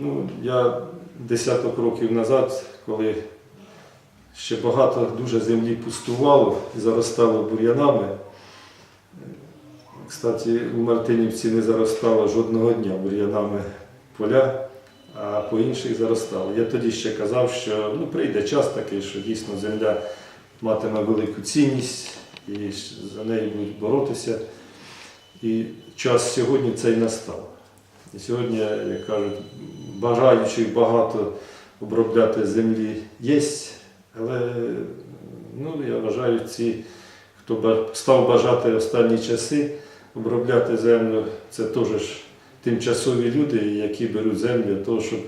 Ну, я десяток років назад, коли ще багато дуже землі пустувало і заростало бур'янами. Кстати, у Мартинівці не заростало жодного дня бур'янами поля, а по інших заростало. Я тоді ще казав, що ну, прийде час такий, що дійсно земля матиме велику цінність і за нею будуть боротися. І час сьогодні цей настав. І сьогодні, як кажуть, бажаючих багато обробляти землі є, але ну, я вважаю, ці, хто став бажати останні часи обробляти землю, це теж тимчасові люди, які беруть землю для того, щоб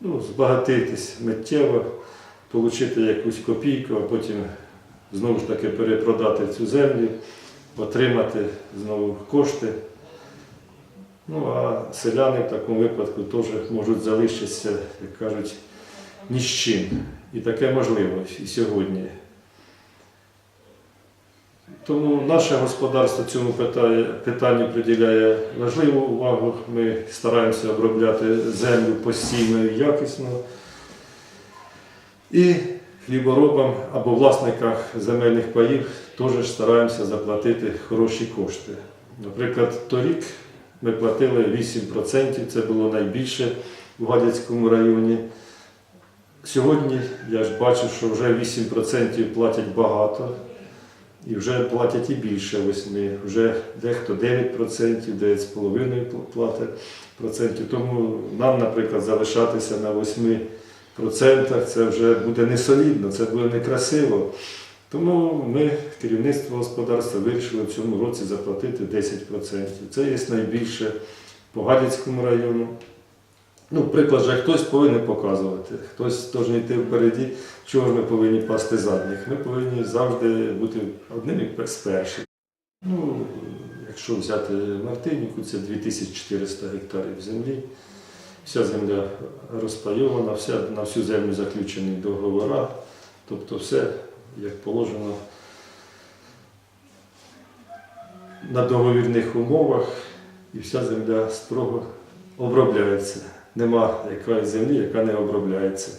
ну, збагатитись миттєво, отримати якусь копійку, а потім знову ж таки перепродати цю землю, отримати знову кошти. Ну, а селяни в такому випадку теж можуть залишитися, як кажуть, ні з чим. І таке можливо і сьогодні. Тому наше господарство цьому питанню приділяє важливу увагу. Ми стараємося обробляти землю постійно і якісно. І хліборобам або власникам земельних паїв теж стараємося заплатити хороші кошти. Наприклад, торік ми платили 8%, це було найбільше в Гадяцькому районі. Сьогодні я ж бачу, що вже 8% платять багато. І вже платять і більше восьми, вже дехто 9%, 9,5% платить процентів. Тому нам, наприклад, залишатися на 8% це вже буде несолідно, це буде некрасиво. Тому ми, керівництво господарства, вирішили в цьому році заплатити 10%. Це є найбільше по Гадяцькому району. Ну, приклад же хтось повинен показувати, хтось повинен йти впереді, чого ми повинні пасти задніх. Ми повинні завжди бути одними з перших. Ну, якщо взяти Мартинівку, це 2400 гектарів землі. Вся земля розпайована, вся, на всю землю заключені договори, тобто все, як положено, на договірних умовах, і вся земля строго обробляється. Нема якоїсь землі, яка не обробляється.